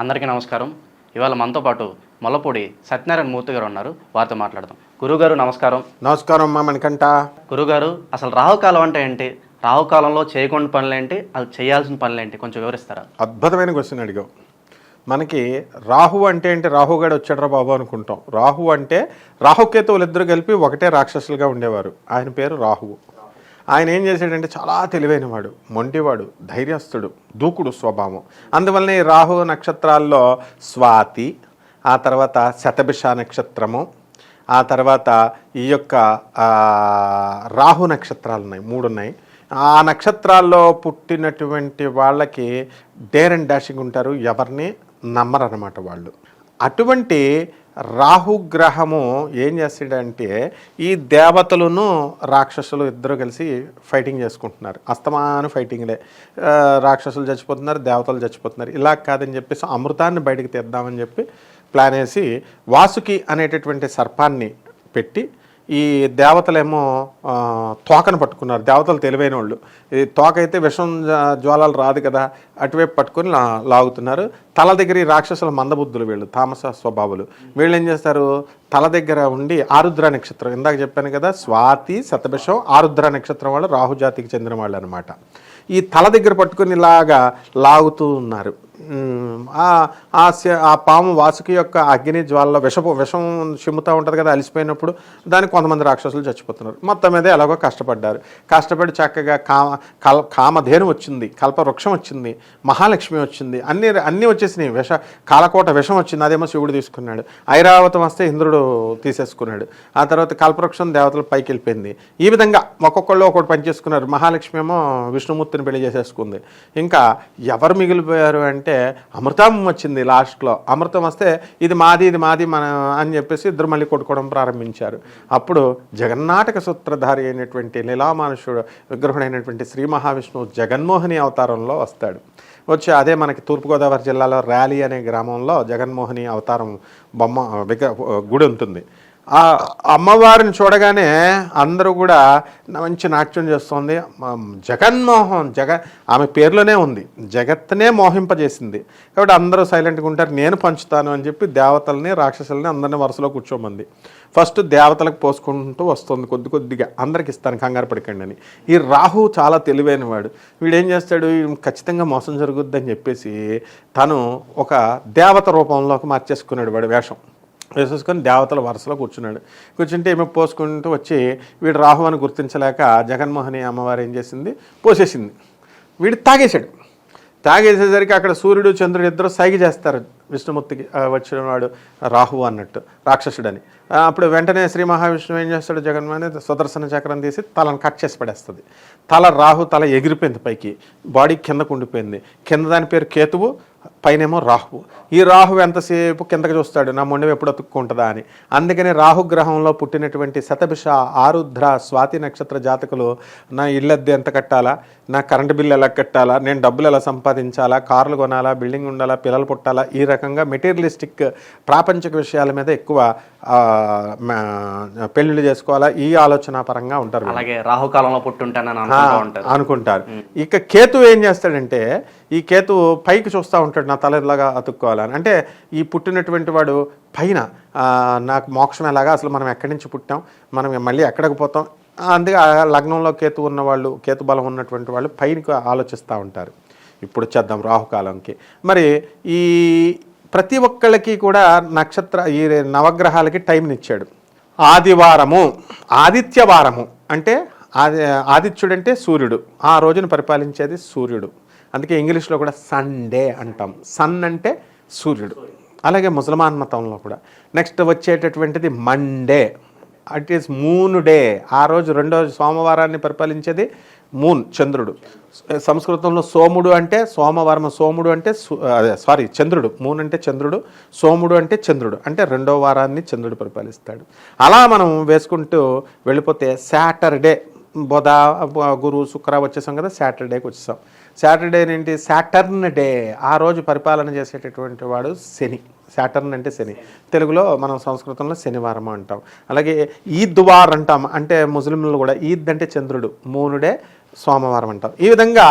అందరికీ నమస్కారం. ఇవాళ మనతో పాటు మొల్లపూడి సత్యనారాయణ మూర్తి గారు ఉన్నారు. వారితో మాట్లాడదాం. గురుగారు నమస్కారం. నమస్కారం అమ్మా మణికంఠ. గురుగారు అసలు రాహుకాలం అంటే ఏంటి? రాహుకాలంలో చేయకుండా పనులేంటి? అది చేయాల్సిన పనులేంటి? కొంచెం వివరిస్తారా? అద్భుతమైన క్వశ్చన్ అడిగావు. మనకి రాహు అంటే ఏంటి? రాహుగాడు వచ్చాడరా బాబు అనుకుంటాం. రాహు అంటే రాహుకేతువులు ఇద్దరు కలిపి ఒకటే రాక్షసులుగా ఉండేవారు. ఆయన పేరు రాహువు. ఆయన ఏం చేశాడంటే చాలా తెలివైనవాడు మొండివాడు ధైర్యస్తుడు దూకుడు స్వభావం. అందువల్లనే ఈ రాహు నక్షత్రాల్లో స్వాతి ఆ తర్వాత శతభిష నక్షత్రము ఆ తర్వాత ఈ యొక్క రాహు నక్షత్రాలు ఉన్నాయి మూడు ఉన్నాయి ఆ నక్షత్రాల్లో పుట్టినటువంటి వాళ్ళకి డేర్ అండ్ డాషింగ్ ఉంటారు ఎవరిని నమ్మరన్నమాట వాళ్ళు. అటువంటి రాహుగ్రహము ఏం చేస్తాడంటే ఈ దేవతలను రాక్షసులు ఇద్దరు కలిసి ఫైటింగ్ చేసుకుంటున్నారు. అస్తమాను ఫైటింగ్లే. రాక్షసులు చచ్చిపోతున్నారు దేవతలు చచ్చిపోతున్నారు. ఇలా కాదని చెప్పేసి అమృతాన్ని బయటకు తీద్దామని చెప్పి ప్లాన్ వేసి వాసుకి అనేటటువంటి సర్పాన్ని పెట్టి ఈ దేవతలేమో తోకను పట్టుకున్నారు. దేవతలు తెలివైన వాళ్ళు ఈ తోక అయితే విషం జ్వాలాలు జ్వాలలు రాదు కదా అటువైపు పట్టుకొని లాగుతున్నారు. తల దగ్గర ఈ రాక్షసుల మందబుద్ధులు వీళ్ళు తామస స్వభావులు. వీళ్ళు ఏం చేస్తారు? తల దగ్గర ఉండి ఆరుద్ర నక్షత్రం ఇందాక చెప్పాను కదా స్వాతి శతభిషం ఆరుద్ర నక్షత్రం వాళ్ళు రాహుజాతికి చెందిన వాళ్ళు అనమాట ఈ తల దగ్గర పట్టుకుని ఇలాగా లాగుతూ ఉన్నారు. ఆ శ- ఆ పాము వాసుకి యొక్క అగ్ని జ్వాలలో విషపు విషం చిమ్ముతూ ఉంటుంది కదా అలిసిపోయినప్పుడు దానికి కొంతమంది రాక్షసులు చచ్చిపోతున్నారు. మొత్తం మీద ఎలాగో కష్టపడ్డారు. కష్టపడి చక్కగా కామ కల్ కామధేను వచ్చింది కల్పవృక్షం వచ్చింది మహాలక్ష్మి వచ్చింది అన్ని అన్నీ వచ్చేసినాయి. విష కాలకోట విషం వచ్చింది అదేమో శివుడు తీసుకున్నాడు. ఐరావతం వస్తే ఇంద్రుడు తీసేసుకున్నాడు. ఆ తర్వాత కల్పవృక్షం దేవతలు పైకి వెళ్ళిపోయింది. ఈ విధంగా ఒక్కొక్కళ్ళు ఒక్కొక్కటి పనిచేసుకున్నారు మహాలక్ష్మి ఏమో విష్ణుమూర్తిని పెళ్ళి చేసేసుకుంది. ఇంకా ఎవరు మిగిలిపోయారు అంటే అంటే అమృతం వచ్చింది లాస్ట్లో. అమృతం వస్తే ఇది మాది ఇది మాది మన అని చెప్పేసి ఇద్దరు మళ్ళీ కొట్టుకోవడం ప్రారంభించారు. అప్పుడు జగన్నాటక సూత్రధారి అయినటువంటి లీలామానుషుడు విగ్రహుడైనటువంటి శ్రీ మహావిష్ణువు జగన్మోహిని అవతారంలో వస్తాడు. వచ్చి అదే మనకి తూర్పుగోదావరి జిల్లాలో ర్యాలీ అనే గ్రామంలో జగన్మోహిని అవతారం బొమ్మ విగ్ర గుడి ఉంటుంది. ఆ అమ్మవారిని చూడగానే అందరూ కూడా మంచి నాట్యం చేస్తోంది. జగన్మోహన్ జగ ఆమె పేర్లోనే ఉంది. జగత్తునే మోహింపజేసింది. కాబట్టి అందరూ సైలెంట్గా ఉంటారు. నేను పంచుతాను అని చెప్పి దేవతల్ని రాక్షసుల్ని అందరినీ వరుసలో కూర్చోమంది. ఫస్ట్ దేవతలకు పోసుకుంటూ వస్తుంది కొద్ది కొద్దిగా. అందరికి ఇస్తాను కంగారు పడకండి అని. ఈ రాహు చాలా తెలివైన వాడు వీడు ఏం చేస్తాడు? ఖచ్చితంగా మోసం జరుగుద్దని చెప్పేసి తను ఒక దేవత రూపంలోకి మార్చేసుకున్నాడు వాడు వేషం. వేసేసుకొని దేవతల వరుసలో కూర్చున్నాడు. కూర్చుంటే ఏమో పోసుకుంటూ వచ్చి వీడు రాహు అని గుర్తించలేక జగన్మోహని అమ్మవారు ఏం చేసింది? పోసేసింది. వీడు తాగేశాడు. తాగేసేసరికి అక్కడ సూర్యుడు చంద్రుడు ఇద్దరు సైగ చేస్తారు. విష్ణుమూర్తికి వచ్చిన వాడు రాహు అన్నట్టు రాక్షసుడని. అప్పుడు వెంటనే శ్రీ మహావిష్ణువు ఏం చేస్తాడు జగన్మోహన్? సుదర్శన చక్రం తీసి తలను కట్ చేసి పడేస్తుంది. తల రాహు తల ఎగిరిపోయింది పైకి. బాడీ కిందకు ఉండిపోయింది కింద దాని పేరు కేతువు పైనేమో రాహువు ఈ రాహు ఎంతసేపు కిందకి చూస్తాడు? నా మొండెం ఎప్పుడు అతుక్కుంటుందా అని. అందుకని రాహుగ్రహంలో పుట్టినటువంటి శతభిష ఆరుద్ర స్వాతి నక్షత్ర జాతకులు నా ఇల్లద్దె ఎంత కట్టాలా? నా కరెంటు బిల్లు ఎలా కట్టాలా? నేను డబ్బులు ఎలా సంపాదించాలా? కార్లు కొనాలా? బిల్డింగ్ ఉండాలా? పిల్లలు పుట్టాలా? ఈ రకంగా మెటీరియలిస్టిక్ ప్రాపంచిక విషయాల మీద ఎక్కువ పెళ్ళిళ్ళు చేసుకోవాలా? ఈ ఆలోచన పరంగా ఉంటారు. అలాగే రాహుకాలంలో పుట్టుంటానని అనుకుంటారు. ఇక కేతు ఏం చేస్తాడంటే ఈ కేతు పైకి చూస్తూ ఉంటాడు నా తల ఇలాగా అతుక్కోవాలని అంటే ఈ పుట్టినటువంటి వాడు పైన నాకు మోక్షం ఎలాగా అసలు మనం ఎక్కడి నుంచి పుట్టాం మనం మళ్ళీ ఎక్కడికి పోతాం అందుకే ఆ లగ్నంలో కేతు ఉన్నవాళ్ళు కేతు బలం ఉన్నటువంటి వాళ్ళు పైనకి ఆలోచిస్తూ ఉంటారు. ఇప్పుడు వచ్చేద్దాం రాహుకాలంకి. మరి ఈ ప్రతి ఒక్కళ్ళకి కూడా నక్షత్ర ఈ నవగ్రహాలకి టైంనిచ్చాడు ఆదివారము ఆదిత్యవారము. అంటే ఆది ఆదిత్యుడు అంటే సూర్యుడు. ఆ రోజున పరిపాలించేది సూర్యుడు. అందుకే ఇంగ్లీష్లో కూడా సండే అంటాం. సన్ అంటే సూర్యుడు. అలాగే ముసల్మాన్ మతంలో కూడా. Next వచ్చేటటువంటిది Monday. It is moon day ఆ రోజు రెండో సోమవారాన్ని పరిపాలించేది మూన్ చంద్రుడు. సంస్కృతంలో సోముడు అంటే సోమవారం సోముడు అంటే అదే సారీ చంద్రుడు. మూన్ అంటే చంద్రుడు సోముడు అంటే చంద్రుడు. అంటే రెండో వారాన్ని చంద్రుడు పరిపాలిస్తాడు. అలా మనం వేసుకుంటూ వెళ్ళిపోతే సాటర్డే బుధ గురు శుక్ర వచ్చేసాం కదా సాటర్డేకి వచ్చేసాం. సాటర్డే ఏంటి? Saturn day. ఆ రోజు పరిపాలన చేసేటటువంటి వాడు శని. సాటర్న్ అంటే శని. తెలుగులో మనం సంస్కృతంలో శనివారం అంటాం. అలాగే ఈద్వార్ అంటాం. అంటే ముస్లింలు కూడా ఈద్ అంటే చంద్రుడు. మూనుడే సోమవారం అంటాం ఈ విధంగా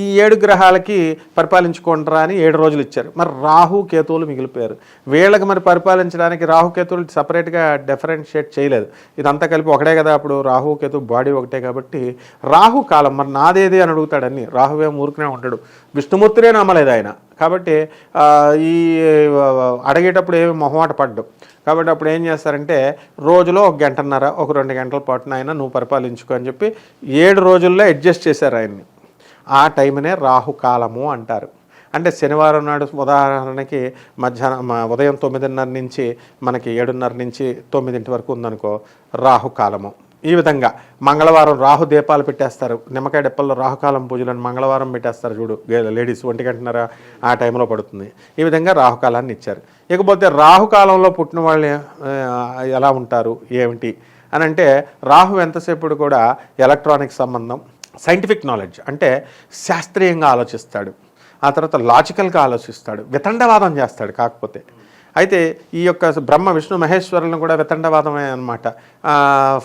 ఈ ఏడు గ్రహాలకి పరిపాలించుకుంటారా అని ఏడు రోజులు ఇచ్చారు. మరి రాహు కేతువులు మిగిలిపోయారు. వీళ్ళకి మరి పరిపాలించడానికి రాహు కేతువులు సపరేట్గా డిఫరెన్షియేట్ చేయలేదు. ఇదంతా కలిపి ఒకటే కదా అప్పుడు రాహు కేతు బాడీ ఒకటే కాబట్టి రాహు కాలం మరి నాదేది అని అడుగుతాడని రాహువే ఊరుకునే ఉంటాడు. విష్ణుమూర్తినే నమ్మలేదు ఆయన. కాబట్టి ఈ అడిగేటప్పుడు ఏమి మొహమాట పడ్డు. కాబట్టి అప్పుడు ఏం చేస్తారంటే రోజులో ఒక గంటన్నర ఒక రెండు గంటల పాటు ఆయన నువ్వు పరిపాలించుకో అని చెప్పి ఏడు రోజుల్లో అడ్జస్ట్ చేశారు ఆయన్ని. ఆ టైంనే రాహుకాలము అంటారు. అంటే శనివారం నాడు ఉదాహరణకి మధ్యాహ్నం ఉదయం తొమ్మిదిన్నర నుంచి మనకి ఏడున్నర నుంచి తొమ్మిదింటి వరకు ఉందనుకో రాహుకాలము. ఈ విధంగా మంగళవారం రాహు దీపాలు పెట్టేస్తారు. నిమ్మకాయ డెప్పల్లో రాహుకాలం పూజలను మంగళవారం పెట్టేస్తారు చూడు. లేడీస్ ఒంటి గంటన్నర ఆ టైంలో పడుతుంది. ఈ విధంగా రాహుకాలాన్ని ఇచ్చారు. ఇకపోతే రాహుకాలంలో పుట్టిన వాళ్ళు ఎలా ఉంటారు? ఏమిటి? అని అంటే రాహు ఎంతసేపుడు కూడా ఎలక్ట్రానిక్ సంబంధం సైంటిఫిక్ నాలెడ్జ్ అంటే శాస్త్రీయంగా ఆలోచిస్తాడు. ఆ తర్వాత లాజికల్గా ఆలోచిస్తాడు. వితండవాదం చేస్తాడు. కాకపోతే అయితే ఈ యొక్క బ్రహ్మ విష్ణు మహేశ్వరులను కూడా వితండవాదమే అనమాట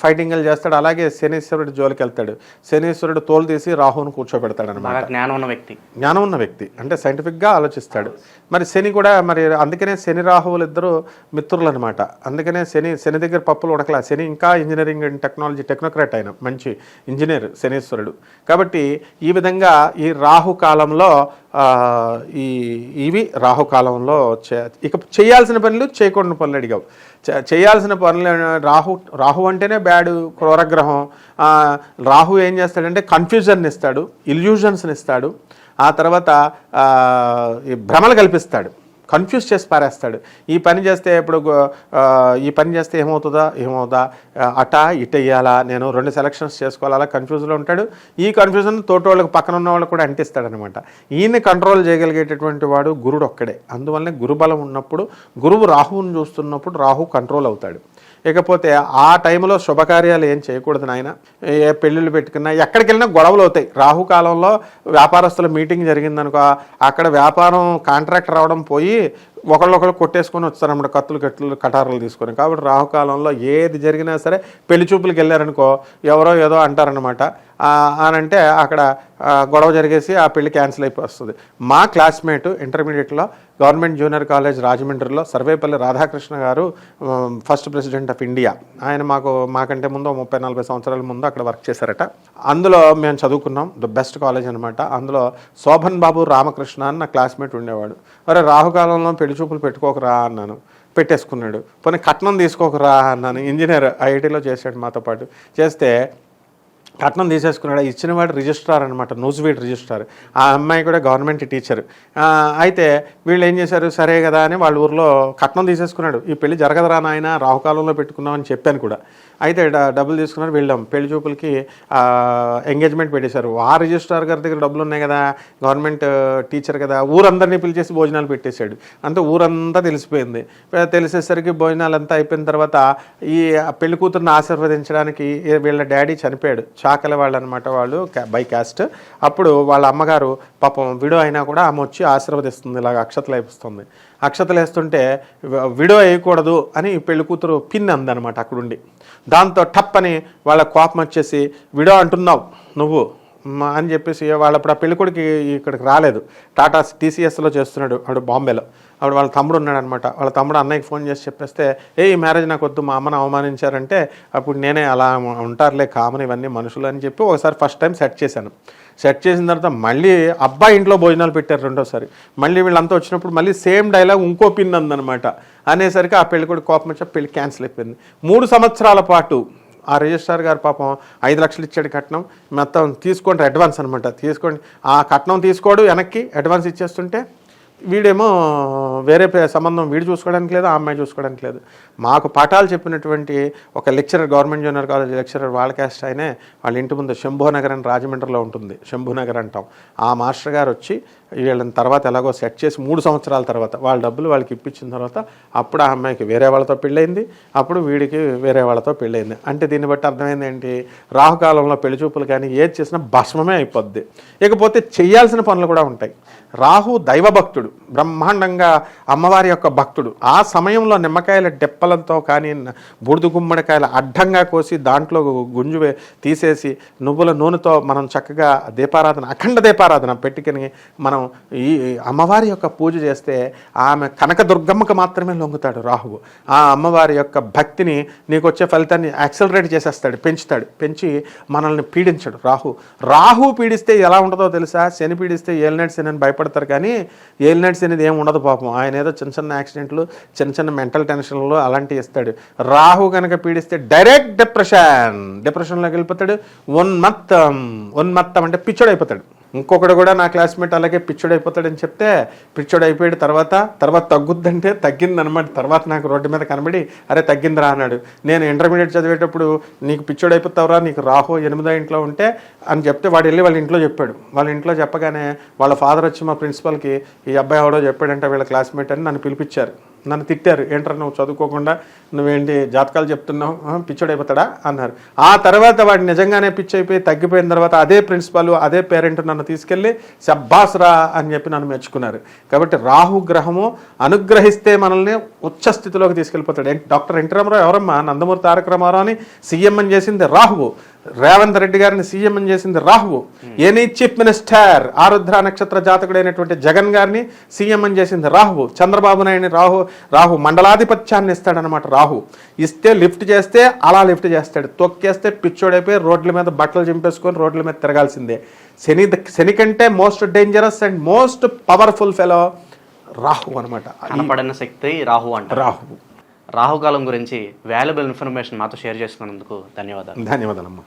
ఫైటింగ్లు చేస్తాడు అలాగే శనీశ్వరుడు జోలికి వెళ్తాడు శనీశ్వరుడు తోలు తీసి రాహువును కూర్చోబెడతాడు అనమాట జ్ఞానం ఉన్న వ్యక్తి. జ్ఞానం ఉన్న వ్యక్తి. అంటే సైంటిఫిక్గా ఆలోచిస్తాడు. మరి శని కూడా మరి అందుకనే శని రాహువులు ఇద్దరు మిత్రులు అనమాట అందుకనే శని శని దగ్గర పప్పులు ఉడకలా. శని ఇంకా ఇంజనీరింగ్ అండ్ టెక్నాలజీ టెక్నోక్రాట్ ఆయన. మంచి ఇంజనీర్ శనీశ్వరుడు. కాబట్టి ఈ విధంగా ఈ రాహు కాలంలో ఈ ఇవి రాహుకాలంలో చే ఇక చేయాల్సిన పనులు చేయకూడని పనులు అడిగావు. చే- చేయాల్సిన పనులు రాహు రాహు అంటేనే బ్యాడ్ క్రూరగ్రహం. రాహు ఏం చేస్తాడంటే కన్ఫ్యూజన్ ఇస్తాడు ఇల్యూజన్స్ని ఇస్తాడు. ఆ తర్వాత ఈ భ్రమలు కల్పిస్తాడు. కన్ఫ్యూజ్ చేసి పారేస్తాడు. ఈ పని చేస్తే ఇప్పుడు ఈ పని చేస్తే ఏమవుతుందా? ఏమవుదా? అటా ఇట ఇయ్యాలా? నేను రెండు సెలక్షన్స్ చేసుకోవాలా? అలా కన్ఫ్యూజ్లో ఉంటాడు. ఈ కన్ఫ్యూజన్ తోటి వాళ్ళకి పక్కన ఉన్న వాళ్ళకి కూడా అంటిస్తాడనమాట. ఈయన్ని కంట్రోల్ చేయగలిగేటటువంటి వాడు గురుడు ఒక్కడే. అందువల్లనే గురుబలం ఉన్నప్పుడు గురువు రాహువుని చూస్తున్నప్పుడు రాహు కంట్రోల్ అవుతాడు. ఇకపోతే ఆ టైంలో శుభకార్యాలు ఏం చేయకూడదు నాయన. ఏ పెళ్ళిళ్ళు పెట్టుకున్నా ఎక్కడికి వెళ్ళినా గొడవలు అవుతాయి. రాహుకాలంలో వ్యాపారస్తుల మీటింగ్ జరిగిందనుకో అక్కడ వ్యాపారం కాంట్రాక్ట్ రావడం పోయి ఒకళ్ళొకళ్ళు కొట్టేసుకొని వస్తారన్నమాట కత్తులు కట్లు కటారాలు తీసుకొని. కాబట్టి రాహుకాలంలో ఏది జరిగినా సరే పెళ్ళి చూపులకు వెళ్ళారనుకో ఎవరో ఏదో అంటారనమాట అని అంటే అక్కడ గొడవ జరిగేసి ఆ పెళ్ళి క్యాన్సిల్ అయిపోతుంది మా క్లాస్మేట్ ఇంటర్మీడియట్లో గవర్నమెంట్ జూనియర్ కాలేజ్ రాజమండ్రిలో సర్వేపల్లి రాధాకృష్ణ గారు ఫస్ట్ ప్రెసిడెంట్ ఆఫ్ ఇండియా. ఆయన మాకు మాకంటే ముందు ముప్పై నలభై సంవత్సరాల ముందు అక్కడ వర్క్ చేశారట. అందులో మేము చదువుకున్నాం ద బెస్ట్ కాలేజ్ అనమాట అందులో శోభన్ బాబు రామకృష్ణ అని నా క్లాస్మేట్ ఉండేవాడు. మరి రాహుకాలంలో పెళ్ళి చూపులు పెట్టుకోకరా అన్నాను. పెట్టేసుకున్నాడు. పోనీ కట్నం తీసుకోకరా అన్నాను. ఇంజనీర్ ఐఐటీలో చేశాడు మాతో పాటు. చేస్తే కట్నం తీసేసుకున్నాడు. ఇచ్చిన వాడు రిజిస్ట్రార్ అనమాట న్యూస్వీడ్ రిజిస్ట్రార్. ఆ అమ్మాయి కూడా గవర్నమెంట్ టీచర్. అయితే వీళ్ళు ఏం చేశారు? సరే కదా అని వాళ్ళ ఊర్లో కట్నం తీసేసుకున్నాడు. ఈ పెళ్ళి జరగదురా నాయన రాహుకాలంలో పెట్టుకున్నామని చెప్పాను కూడా. అయితే డబ్బులు తీసుకున్నారు వెళ్ళాం. పెళ్ళి చూపులకి ఎంగేజ్మెంట్ పెట్టేశారు. ఆ రిజిస్ట్రార్ గారి దగ్గర డబ్బులు ఉన్నాయి కదా గవర్నమెంట్ టీచర్ కదా ఊరందరినీ పిలిచేసి భోజనాలు పెట్టేశాడు. అంతా ఊరంతా తెలిసిపోయింది. తెలిసేసరికి భోజనాలు అంతా అయిపోయిన తర్వాత ఈ పెళ్ళి కూతురుని ఆశీర్వదించడానికి వీళ్ళ డాడీ చనిపోయాడు. చాకల వాళ్ళు అనమాట వాళ్ళు బై క్యాస్ట్. అప్పుడు వాళ్ళ అమ్మగారు పాపం విడో అయినా కూడా ఆమె వచ్చి ఆశీర్వదిస్తుంది ఇలాగ అక్షతలు అయిపోతుంది అక్షతలు వేస్తుంటే విడో వేయకూడదు అని పెళ్ళి కూతురు పిన్ అందనమాట అక్కడుండి. దాంతో టప్ అని వాళ్ళ కోపం వచ్చేసి విడో అంటున్నావు నువ్వు? అని చెప్పేసి వాళ్ళప్పుడు ఆ పెళ్ళికొడికి ఇక్కడికి రాలేదు. టాటా టీసీఎస్లో చేస్తున్నాడు అప్పుడు బాంబేలో. అప్పుడు వాళ్ళ తమ్ముడు ఉన్నాడు అనమాట వాళ్ళ తమ్ముడు అన్నయ్యకి ఫోన్ చేసి చెప్పేస్తే ఏ ఈ మ్యారేజ్ నాకు వద్దు మా అమ్మను అవమానించారంటే అప్పుడు నేనే అలా ఉంటారులే కామన్ ఇవన్నీ మనుషులు అని చెప్పి ఒకసారి ఫస్ట్ టైం సెట్ చేశాను. సెట్ చేసిన తర్వాత మళ్ళీ అబ్బాయి ఇంట్లో భోజనాలు పెట్టారు రెండోసారి. మళ్ళీ వీళ్ళంతా వచ్చినప్పుడు మళ్ళీ సేమ్ డైలాగ్ ఇంకో పిన్ అందనమాట. అనేసరికి ఆ పెళ్ళి కూడా కోపం వచ్చి ఆ పెళ్ళి క్యాన్సిల్ అయిపోయింది. మూడు సంవత్సరాల పాటు ఆ రిజిస్ట్రార్ గారు పాపం ఐదు లక్షలు ఇచ్చాడు కట్నం. మొత్తం తీసుకోండి అడ్వాన్స్ అనమాట. తీసుకోండి. ఆ కట్నం తీసుకోడు వెనక్కి అడ్వాన్స్ ఇచ్చేస్తుంటే వీడేమో వేరే సంబంధం వీడు చూసుకోవడానికి లేదు ఆ అమ్మాయి చూసుకోవడానికి లేదు. మాకు పాఠాలు చెప్పినటువంటి ఒక lecturer government junior college lecturer వాళ్ళ క్యాస్ట్ ఆయనే వాళ్ళ ఇంటి ముందు శంభునగర్ అని రాజమండ్రిలో ఉంటుంది. శంభునగర్ అంటాం. ఆ మాస్టర్ గారు వచ్చి వీళ్ళని తర్వాత ఎలాగో సెట్ చేసి మూడు సంవత్సరాల తర్వాత వాళ్ళ డబ్బులు వాళ్ళకి ఇప్పించిన తర్వాత అప్పుడు ఆ అమ్మాయికి వేరే వాళ్ళతో పెళ్ళయింది. అప్పుడు వీడికి వేరే వాళ్ళతో పెళ్ళయింది. అంటే దీన్ని బట్టి అర్థమైంది ఏంటి? రాహుకాలంలో పెళ్ళి చూపులు కానీ ఏది చేసినా భస్మమే అయిపోద్ది. ఇకపోతే చేయాల్సిన పనులు కూడా ఉంటాయి. రాహు దైవభక్తుడు బ్రహ్మాండంగా అమ్మవారి యొక్క భక్తుడు. ఆ సమయంలో నిమ్మకాయల డెప్పలతో కానీ బూడిద గుమ్మడికాయల అడ్డంగా కోసి దాంట్లో గుంజువే తీసేసి నువ్వుల నూనెతో మనం చక్కగా దీపారాధన అఖండ దీపారాధన పెట్టుకుని మనం ఈ అమ్మవారి యొక్క పూజ చేస్తే ఆమె కనక దుర్గమ్మకు మాత్రమే లొంగుతాడు రాహువు. ఆ అమ్మవారి యొక్క భక్తిని నీకు వచ్చే ఫలితాన్ని యాక్సలరేట్ చేసేస్తాడు పెంచుతాడు. పెంచి మనల్ని పీడించడు రాహు. రాహు పీడిస్తే ఎలా ఉంటుందో తెలుసా? శని పీడిస్తే ఏలినాటి శని అని భయపడతారు కానీ ఏలినాటి శనిది ఏం ఉండదు పాపం. ఆయన ఏదో చిన్న చిన్న యాక్సిడెంట్లు చిన్న చిన్న మెంటల్ టెన్షన్లు అలాంటివి ఇస్తాడు. రాహు కనుక పీడిస్తే డైరెక్ట్ డిప్రెషన్. డిప్రెషన్లోకి వెళ్ళిపోతాడు. ఉన్మత్తం ఉన్మత్తం అంటే పిచ్చోడు ఇంకొకడు కూడా నా క్లాస్మేట్ అలాగే పిచ్చోడు అయిపోతాడని చెప్తే పిచ్చోడు అయిపోయాడు తర్వాత తర్వాత తగ్గుద్దంటే తగ్గిందనమాట. తర్వాత నాకు రోడ్డు మీద కనబడి అరే తగ్గిందిరా అన్నాడు. నేను ఇంటర్మీడియట్ చదివేటప్పుడు నీకు పిచ్చోడు అయిపోతావురా నీకు రాహు ఎనిమిదో ఇంట్లో ఉంటే అని చెప్తే వాడు వెళ్ళి వాళ్ళ ఇంట్లో చెప్పాడు. వాళ్ళ ఇంట్లో చెప్పగానే వాళ్ళ ఫాదర్ వచ్చి మా ప్రిన్సిపల్కి ఈ అబ్బాయి ఎవడో చెప్పాడంటే వీళ్ళ క్లాస్మేట్ అని నన్ను పిలిపించారు. నన్ను తిట్టారు. ఏంటర్ నువ్వు చదువుకోకుండా నువ్వేంటి జాతకాలు చెప్తున్నావు? పిచ్చోడైపోతాడా? అన్నారు. ఆ తర్వాత వాడు నిజంగానే పిచ్చి అయిపోయి తగ్గిపోయిన తర్వాత అదే ప్రిన్సిపాల్ అదే పేరెంట్ నన్ను తీసుకెళ్ళి శబ్బాస్రా అని చెప్పి నన్ను మెచ్చుకున్నారు. కాబట్టి రాహు గ్రహము అనుగ్రహిస్తే మనల్ని ఉచ్చ స్థితిలోకి తీసుకెళ్ళిపోతాడు. ఎన్- డాక్టర్ ఎన్టీ రామారావు ఎవరమ్మా? నందమూరి తారక రామారావు అని సీఎం అని చేసింది రాహువు. రేవంత్ రెడ్డి గారిని సీఎం చేసింది రాహువు. ఎనీ చీఫ్ మినిస్టర్ ఆరుద్ర నక్షత్ర జాతకుడైనటువంటి జగన్ గారిని సీఎం చేసింది రాహువు. చంద్రబాబు నాయుడిని రాహు రాహు మండలాధిపత్యాన్ని ఇస్తాడనమాట రాహు ఇస్తే లిఫ్ట్ చేస్తే అలా లిఫ్ట్ చేస్తాడు. తొక్కేస్తే పిచ్చోడైపోయి రోడ్ల మీద బట్టలు చింపేసుకొని రోడ్ల మీద తిరగాల్సిందే. శని శని కంటే most dangerous and most powerful fellow Rahu అనమాట శక్తి రాహు అంటారు. రాహు రాహుకాలం గురించి వాల్యుబుల్ ఇన్ఫర్మేషన్ మాతో షేర్ చేసుకున్నందుకు ధన్యవాదాలు. ధన్యవాదాలమ్మా.